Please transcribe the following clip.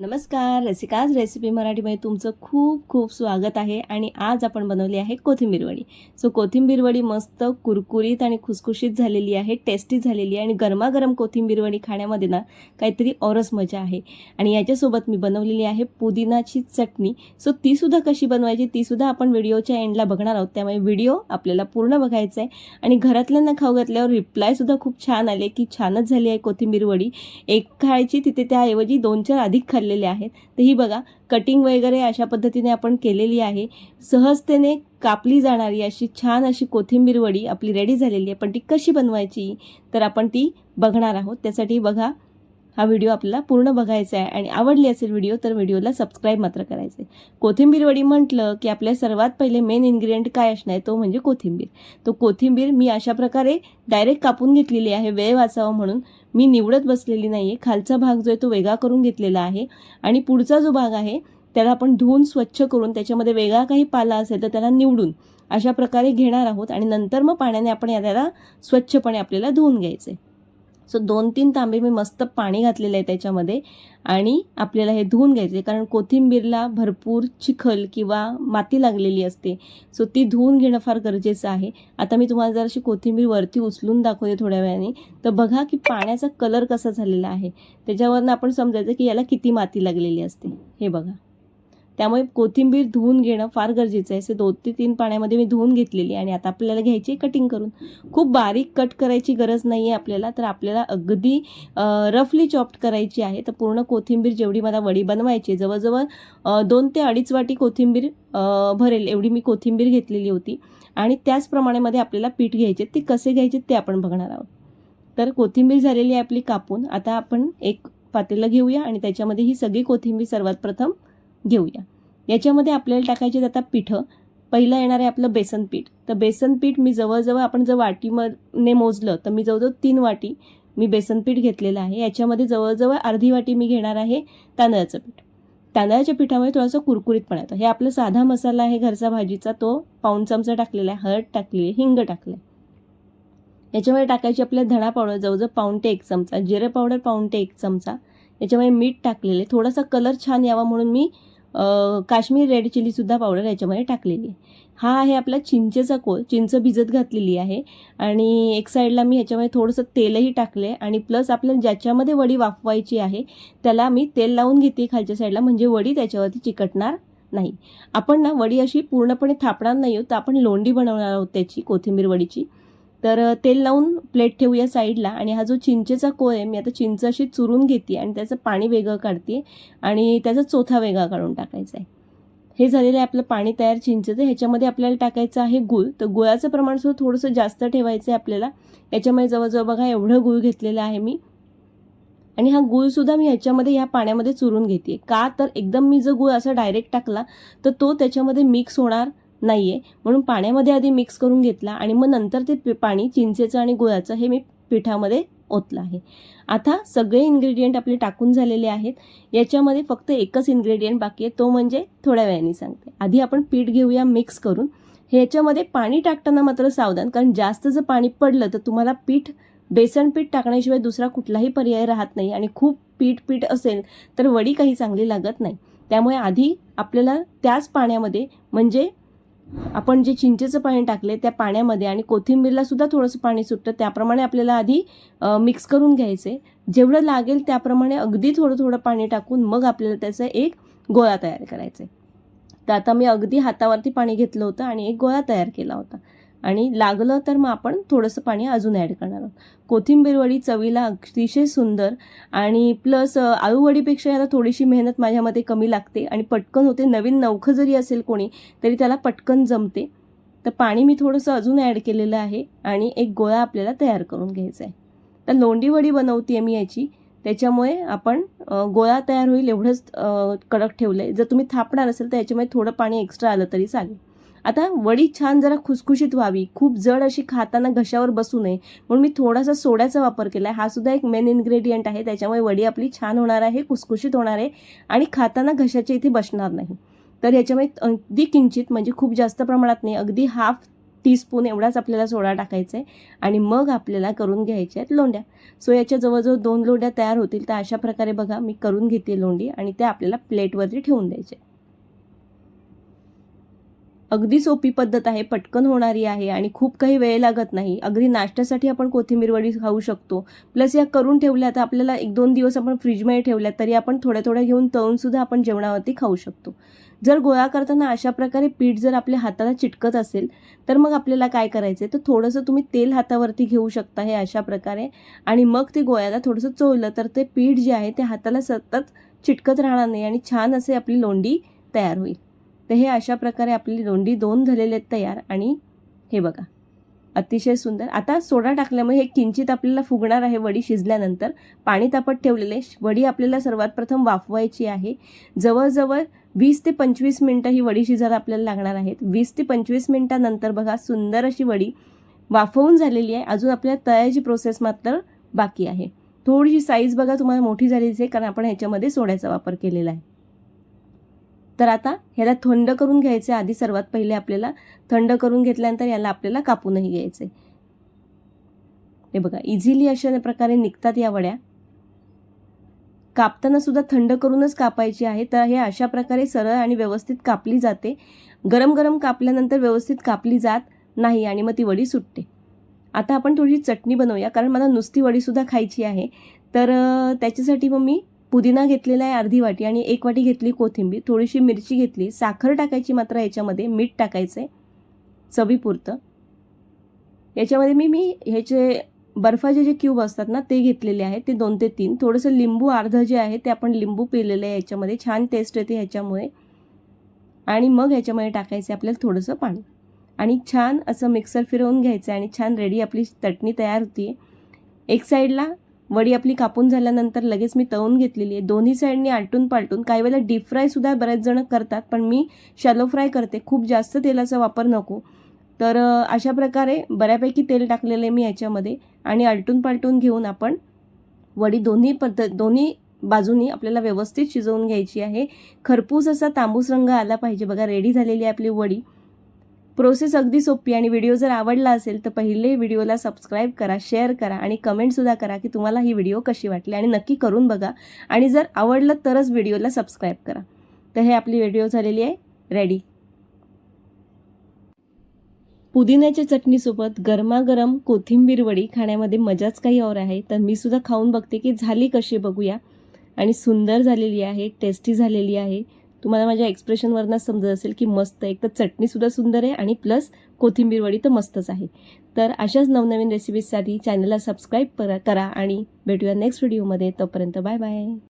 नमस्कार रसिकाज रेसिपी मराठीमध्ये तुमचं खूप खूप स्वागत आहे आणि आज आपण बनवली आहे कोथिंबीर वडी. सो कोथिंबीर वडी मस्त कुरकुरीत आणि खुसखुशीत झालेली आहे टेस्टी झालेली आहे आणि गरमागरम कोथिंबीर वडी खाण्यामध्ये ना काहीतरी औरच मजा आहे. आणि याच्यासोबत मी बनवलेली आहे पुदिनाची चटणी. सो तीसुद्धा कशी बनवायची तीसुद्धा आपण व्हिडिओच्या एंडला बघणार आहोत. त्यामुळे व्हिडिओ आपल्याला पूर्ण बघायचा आहे आणि घरातल्यांना खाऊ घातल्यावर रिप्लायसुद्धा खूप छान आले की छानच झाली आहे कोथिंबीर वडी. एक खायची तिथे त्याऐवजी दोन चार अधिक केलेले आहेत. तर ही बघा कटिंग वगैरे अशा पद्धतीने आपण केलेली आहे. सहजतेने कापली जाणारी अशी छान अशी कोथिंबीर वडी आपली रेडी झालेली आहे. पण ती कशी बनवायची तर आपण ती बघणार आहोत. त्यासाठी बघा हा व्हिडिओ आपल्याला पूर्ण बघायचा आहे आणि आवडली असेल व्हिडिओ तर व्हिडिओला सबस्क्राईब मात्र करायचं आहे कोथिंबीर वडी म्हटलं की आपल्या सर्वात पहिले मेन इन्ग्रेडियंट काय असणार आहे तो म्हणजे कोथिंबीर. तो कोथिंबीर मी अशा प्रकारे डायरेक्ट कापून घेतलेली आहे वेळ वाचावा म्हणून. मी निवडत बसलेली नाही आहे खालचा भाग जो आहे तो वेगळा करून घेतलेला आहे आणि पुढचा जो भाग आहे त्याला आपण धुवून स्वच्छ करून त्याच्यामध्ये वेगळा काही पाला असेल तर त्याला निवडून अशा प्रकारे घेणार आहोत आणि नंतर मग पाण्याने आपण याला स्वच्छपणे आपल्याला धुवून घ्यायचे सो दोन तीन तांबे मी मस्त पाणी घातलेलं आहे त्याच्यामध्ये आणि आपल्याला हे धुवून घ्यायचे कारण कोथिंबीरला भरपूर चिखल किंवा माती लागलेली असते. सो ती धुवून घेणं फार गरजेचं आहे. आता मी तुम्हाला जर अशी कोथिंबीर वरती उचलून दाखवते थोड्या वेळाने तर बघा की पाण्याचा कलर कसा झालेला आहे. त्याच्यावरनं आपण समजायचं की याला किती माती लागलेली असते. हे बघा. त्यामुळे कोथिंबीर धुवून घेणं फार गरजेचं आहे. असे दोन ते तीन पाण्यामध्ये मी धुवून घेतलेली आणि आता आपल्याला घ्यायची कटिंग करून. खूप बारीक कट करायची गरज नाही आहे आपल्याला तर आपल्याला अगदी रफली चॉप्ट करायची आहे. तर पूर्ण कोथिंबीर जेवढी मला वडी बनवायची जवळजवळ दोन ते अडीच वाटी कोथिंबीर भरेल एवढी मी कोथिंबीर घेतलेली होती. आणि त्याचप्रमाणे मध्ये आपल्याला पीठ घ्यायचे ते कसे घ्यायचे ते आपण बघणार आहोत. तर कोथिंबीर झालेली आहे आपली कापून. आता आपण एक पातेलं घेऊया आणि त्याच्यामध्ये ही सगळी कोथिंबीर सर्वात प्रथम घेऊया. याच्यामध्ये आपल्याला टाकायचे आता पिठं. पहिलं येणार आहे आपलं बेसन पीठ. तर बेसन पीठ मी जवळजवळ आपण जर वाटीमध्ये मोजलं तर मी जवळजवळ तीन वाटी मी बेसन पीठ घेतलेलं आहे. याच्यामध्ये जवळजवळ अर्धी वाटी मी घेणार आहे तांदळाचं पीठ. तांदळाच्या पिठामुळे थोडासा कुरकुरीतपणा येतो. हे आपला साधा मसाला आहे घरचा भाजीचा. तो पाऊण चमचा टाकलेला आहे. हळद टाकली आहे. हिंग टाकलं आहे याच्यामध्ये टाकायची आपल्या धणा पावडर जवळजवळ पाऊण ते एक चमचा जिरे पावडर पाऊण ते एक चमचा. याच्यामध्ये मीठ टाकलेले थोडासा कलर छान यावा म्हणून मी काश्मीर रेड चिलीसुद्धा पावडर याच्यामध्ये टाकलेली आहे. हा आहे आपला चिंचेचा कोळ चिंच भिजत घातलेली आहे. आणि एक साईडला मी ह्याच्यामध्ये थोडंसं तेलही टाकले आणि प्लस आपल्याला ज्याच्यामध्ये वडी वाफवायची आहे त्याला मी तेल लावून घेते खालच्या साईडला. म्हणजे वडी त्याच्यावरती चिकटणार नाही. आपण ना वडी अशी पूर्णपणे थापणार नाही आहोत. तर आपण लोंडी बनवणार आहोत त्याची कोथिंबीर वडीची. तर तेल लावून प्लेट ठेवूया साईडला आणि हा जो चिंचेचा कोळ आहे मी आता चिंच अशी चुरून घेते आणि त्याचं पाणी वेगळं काढते आणि त्याचा चोथा वेगळा काढून टाकायचा आहे. हे झालेलं आहे आपलं पाणी तयार चिंचेचं. ह्याच्यामध्ये आपल्याला टाकायचं आहे गुळ. तर गुळाचं प्रमाण सुद्धा थोडंसं जास्त ठेवायचं आहे आपल्याला. याच्यामध्ये जवळजवळ बघा एवढं गुळ घेतलेलं आहे मी. आणि हा गुळसुद्धा मी ह्याच्यामध्ये ह्या पाण्यामध्ये चुरून घेते. का तर एकदम मी जर गुळ असा डायरेक्ट टाकला तर तो त्याच्यामध्ये मिक्स होणार. नाही आहे म्हणून पाण्यामध्ये आधी मिक्स करून घेतला आणि मग नंतर ते पाणी चिंचेचं आणि गुळाचं हे मी पिठामध्ये ओतलं आहे. आता सगळे इन्ग्रेडियंट आपले टाकून झालेले आहेत. याच्यामध्ये फक्त एकच इन्ग्रेडियंट बाकी आहे. तो म्हणजे थोड्या वेळाने सांगते. आधी आपण पीठ घेऊया मिक्स करून. ह्याच्यामध्ये पाणी टाकताना मात्र सावधान कारण जास्त जर पाणी पडलं तर तुम्हाला पीठ बेसन पीठ टाकण्याशिवाय दुसरा कुठलाही पर्याय राहत नाही. आणि खूप पीठ पीठ असेल तर वडी काही चांगली लागत नाही. त्यामुळे आधी आपल्याला त्याच पाण्यामध्ये म्हणजे आपण जे चिंचेचं पाणी टाकले त्या पाण्यामध्ये आणि कोथिंबीरला सुद्धा थोडंसं पाणी सुटतं त्याप्रमाणे आपल्याला आधी मिक्स करून घ्यायचे जेवढं लागेल त्याप्रमाणे अगदी थोडं थोडं पाणी टाकून मग आपल्याला त्याचा एक गोळा तयार करायचा आहे तर आता मी अगदी हातावरती पाणी घेतलं होतं आणि एक गोळा तयार केला होता. आणि लागलं तर मग आपण थोडंसं पाणी अजून ॲड करणार आहोत. कोथिंबीरवडी चवीला अतिशय सुंदर आणि प्लस आळूवडीपेक्षा याला थोडीशी मेहनत माझ्यामध्ये कमी लागते आणि पटकन होते. नवीन नवखं जरी असेल कोणी तरी त्याला पटकन जमते. तर पाणी मी थोडंसं अजून ॲड केलेलं आहे आणि एक गोळा आपल्याला तयार करून घ्यायचा आहे. तर लोंडीवडी बनवते आहे मी याची. त्याच्यामुळे आपण गोळा तयार होईल एवढंच कडक ठेवलं आहे जर तुम्ही थापणार असेल तर याच्यामुळे थोडं पाणी एक्स्ट्रा आलं तरी चालेल. आता वडी छान जरा खुसखुशीत व्हावी. खूप जड अशी खाताना घशावर बसू नये. म्हणून मी थोडासा सोड्याचा वापर केला आहे हा सुद्धा एक मेन इन्ग्रेडियंट आहे. त्याच्यामुळे वडी आपली छान होणार आहे खुसखुशीत होणार आहे आणि खाताना घशाच्या इथे बसणार नाही. तर याच्यामुळे अगदी किंचित म्हणजे खूप जास्त प्रमाणात नाही अगदी हाफ टीस्पून एवढाच आपल्याला सोडा टाकायचा आहे आणि मग आपल्याला करून घ्यायच्या आहेत लोंड्या. सो याच्या जवळजवळ दोन लोंड्या तयार होतील. तर अशा प्रकारे बघा मी करून घेते लोंडी आणि त्या आपल्याला प्लेटवरती ठेवून द्यायच्या अगदी सोपी पद्धत आहे पटकन होणारी आहे आणि खूप काही वेळ लागत नाही. अगदी नाश्त्यासाठी आपण कोथिंबीर वडी खाऊ शकतो. प्लस या करून ठेवल्या तर आपल्याला एक दोन दिवस आपण फ्रीजमध्ये ठेवल्या तरी आपण थोड्या थोड्या घेऊन तळूनसुद्धा आपण जेवणावरती खाऊ शकतो. जर गोळा करताना अशा प्रकारे पीठ जर आपल्या हाताला चिटकत असेल तर मग आपल्याला काय करायचं आहे तर थोडंसं तुम्ही तेल हातावरती घेऊ शकता हे अशा प्रकारे. आणि मग ते गोळ्याला थोडंसं चोळलं तर ते पीठ जे आहे ते हाताला सतत चिटकत राहणार नाही आणि छान असे आपली लोंडी तयार होईल. तर हे अशा प्रकारे आपली दोंडी दोन झालेले आहेत तयार आणि हे बघा अतिशय सुंदर. आता सोडा टाकल्यामुळे हे किंचित आपल्याला फुगणार आहे वडी शिजल्यानंतर. पाणी तापत ठेवलेले वडी आपल्याला सर्वात प्रथम वाफवायची आहे. जवळजवळ वीस ते पंचवीस मिनटं ही वडी शिजायला आपल्याला लागणार आहेत. वीस ते पंचवीस मिनटानंतर बघा सुंदर अशी वडी वाफवून झालेली आहे. अजून आपल्या तळ्याची प्रोसेस मात्र बाकी आहे. थोडीशी साईज बघा तुम्हाला मोठी झाली आहे कारण आपण ह्याच्यामध्ये सोड्याचा वापर केलेला आहे. तर आता ह्याला थंड करून घ्यायचं आधी सर्वात पहिले आपल्याला थंड करून घेतल्यानंतर याला आपल्याला कापूनही घ्यायचं. हे बघा इझिली अशा प्रकारे निघतात या वड्या. कापताना सुद्धा थंड करूनच कापायची आहे तर हे अशा प्रकारे सरळ आणि व्यवस्थित कापली जाते. गरम गरम कापल्यानंतर व्यवस्थित कापली जात नाही आणि मग ती वडी सुटते. आता आपण थोडीशी चटणी बनवूया कारण मला नुसती वडीसुद्धा खायची आहे. तर त्याच्यासाठी मग मी पुदिना घेतलेला आहे अर्धी वाटी आणि एक वाटी घेतली कोथिंबीर. थोडीशी मिरची घेतली. साखर टाकायची मात्र याच्यामध्ये. मीठ टाकायचं आहे चवीपुरतं. याच्यामध्ये मी मी ह्याचे बर्फाचे जे क्यूब असतात ना ते घेतलेले आहेत. ते दोन ते तीन. थोडंसं लिंबू अर्धं जे आहे ते आपण लिंबू पिलेलं आहे याच्यामध्ये. छान टेस्ट येते ह्याच्यामुळे. आणि मग ह्याच्यामध्ये टाकायचं आपल्याला थोडंसं पाणी. आणि छान असं मिक्सर फिरवून घ्यायचं आहे आणि छान रेडी आपली चटणी तयार होती एक साईडला वडी आपली कापून झाल्यानंतर लगेच मी तळून घेतलेली आहे. दोन्ही साईडनी आलटून पालटून काही वेळेला डीप फ्रायसुद्धा बरेच जण करतात पण मी शॅलो फ्राय करते. खूप जास्त तेलाचा वापर नको. तर अशा प्रकारे बऱ्यापैकी तेल टाकलेलं आहे मी याच्यामध्ये आणि आलटून पालटून घेऊन आपण वडी दोन्ही पद्धत दोन्ही बाजूनी आपल्याला व्यवस्थित शिजवून घ्यायची आहे. खरपूस असा तांबूस रंग आला पाहिजे. बघा रेडी झालेली आहे आपली वडी. प्रोसेस अगदी सोपी आणि व्हिडिओ जर आवडला असेल तर पहिले व्हिडिओला सबस्क्राईब करा शेअर करा आणि कमेंटसुद्धा करा की तुम्हाला ही व्हिडिओ कशी वाटली आणि नक्की करून बघा. आणि जर आवडलं तरच व्हिडिओला सबस्क्राईब करा. तर हे आपली व्हिडिओ झालेली आहे. रेडी पुदिन्याच्या चटणीसोबत गरमागरम कोथिंबीर वडी खाण्यामध्ये मजाच काही और आहे. तर मी सुद्धा खाऊन बघते की झाली कशी बघूया. आणि सुंदर झालेली आहे टेस्टी झालेली आहे. तुम्हाला माझ्या एक्सप्रेशनवरनं समजत असेल की मस्त एक तर चटणीसुद्धा सुंदर आहे आणि प्लस कोथिंबीर वडी तर मस्तच आहे. तर अशाच नवनवीन रेसिपीजसाठी चॅनलला सबस्क्राईब करा करा आणि भेटूया नेक्स्ट व्हिडिओमध्ये तोपर्यंत बाय बाय